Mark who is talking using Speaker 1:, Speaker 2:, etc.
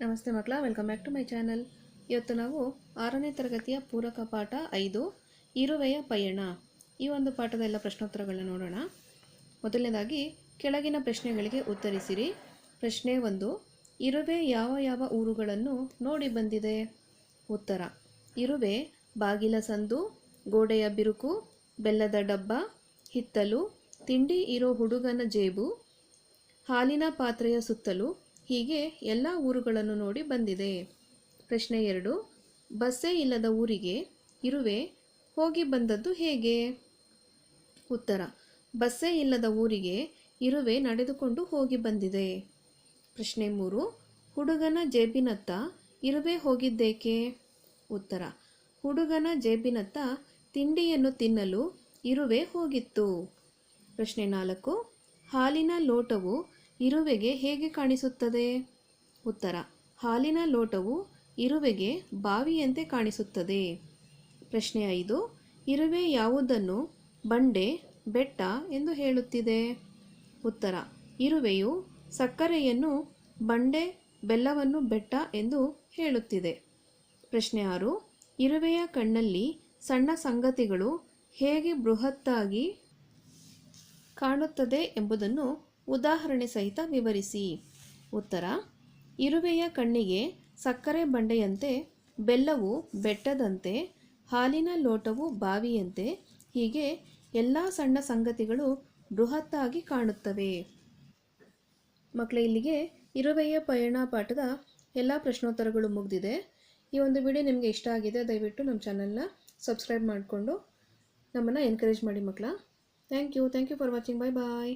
Speaker 1: ನಮಸ್ತೆ ಮಕ್ಕಳ welcome back to my channel ಇವತ್ತು ನಾವು ಆರನೇ ತರಗತಿಯ ಪೂರಕ ಪಾಠ ಐದು, ಇರುವೆಯ ಪಯಣ. ಈ ಒಂದು ಪಾಠದ ಎಲ್ಲ ಪ್ರಶ್ನೋತ್ತರಗಳನ್ನ ನೋಡೋಣ. ಮೊದಲನೇದಾಗಿ, ಕೆಳಗಿನ ಪ್ರಶ್ನೆಗಳಿಗೆ ಉತ್ತರಿಸಿರಿ. ಪ್ರಶ್ನೆ ಒಂದು, ಇರುವೆ ಯಾವ ಯಾವ ಊರುಗಳನ್ನು ನೋಡಿ ಬಂದಿದೆ? ಉತ್ತರ, ಇರುವೆ, ಬಾಗಿಲ ಸಂದು, ಗೋಡೆಯ ಬಿರುಕು, ಬೆಲ್ಲದ ಡಬ್ಬ, ಹಿತ್ತಲು, ತಿಂಡಿ ಇರೋ ಹುಡುಗನ ಜೇಬು, ಹಾಲಿನ ಪಾತ್ರೆಯ ಸುತ್ತಲೂ ಹೀಗೆ ಎಲ್ಲ ಊರುಗಳನ್ನು ನೋಡಿ ಬಂದಿದೆ. ಪ್ರಶ್ನೆ ಎರಡು, ಬಸ್ಸೇ ಇಲ್ಲದ ಊರಿಗೆ ಇರುವೆ ಹೋಗಿ ಬಂದದ್ದು ಹೇಗೆ? ಉತ್ತರ, ಬಸ್ಸೇ ಇಲ್ಲದ ಊರಿಗೆ ಇರುವೆ ನಡೆದುಕೊಂಡು ಹೋಗಿ ಬಂದಿದೆ. ಪ್ರಶ್ನೆ ಮೂರು, ಹುಡುಗನ ಜೇಬಿನತ್ತ ಇರುವೆ ಹೋಗಿದ್ದೇಕೆ? ಉತ್ತರ, ಹುಡುಗನ ಜೇಬಿನತ್ತ ತಿಂಡಿಯನ್ನು ತಿನ್ನಲು ಇರುವೆ ಹೋಗಿತ್ತು. ಪ್ರಶ್ನೆ ನಾಲ್ಕು, ಹಾಲಿನ ಲೋಟವು ಇರುವೆಗೆ ಹೇಗೆ ಕಾಣಿಸುತ್ತದೆ? ಉತ್ತರ. ಹಾಲಿನ ಲೋಟವು ಇರುವೆಗೆ ಬಾವಿಯಂತೆ ಕಾಣಿಸುತ್ತದೆ. ಪ್ರಶ್ನೆ ಐದು. ಇರುವೆ ಯಾವುದನ್ನು ಬಂಡೆ, ಬೆಟ್ಟ ಎಂದು ಹೇಳುತ್ತಿದೆ? ಉತ್ತರ. ಇರುವೆಯು ಸಕ್ಕರೆಯನ್ನು ಬಂಡೆ, ಬೆಲ್ಲವನ್ನು ಬೆಟ್ಟ ಎಂದು ಹೇಳುತ್ತಿದೆ. ಪ್ರಶ್ನೆ ಆರು. ಇರುವೆಯ ಕಣ್ಣಲ್ಲಿ ಸಣ್ಣ ಸಂಗತಿಗಳು ಹೇಗೆ ಬೃಹತ್ತಾಗಿ ಕಾಣುತ್ತದೆ ಎಂಬುದನ್ನು ಉದಾಹರಣೆ ಸಹಿತ ವಿವರಿಸಿ. ಉತ್ತರ, ಇರುವೆಯ ಕಣ್ಣಿಗೆ ಸಕ್ಕರೆ ಬಂಡೆಯಂತೆ, ಬೆಲ್ಲವು ಬೆಟ್ಟದಂತೆ, ಹಾಲಿನ ಲೋಟವು ಬಾವಿಯಂತೆ, ಹೀಗೆ ಎಲ್ಲ ಸಣ್ಣ ಸಂಗತಿಗಳು ಬೃಹತ್ತಾಗಿ ಕಾಣುತ್ತವೆ. ಮಕ್ಕಳ, ಇಲ್ಲಿಗೆ ಇರುವೆಯ ಪಯಣ ಪಾಠದ ಎಲ್ಲ ಪ್ರಶ್ನೋತ್ತರಗಳು ಮುಗಿದಿದೆ. ಈ ಒಂದು ವಿಡಿಯೋ ನಿಮಗೆ ಇಷ್ಟ ಆಗಿದೆ, ದಯವಿಟ್ಟು ನಮ್ಮ ಚಾನಲ್ನ ಸಬ್ಸ್ಕ್ರೈಬ್ ಮಾಡಿಕೊಂಡು ನಮ್ಮನ್ನು ಎನ್ಕರೇಜ್ ಮಾಡಿ ಮಕ್ಕಳ. Thank you thank you for watching bye bye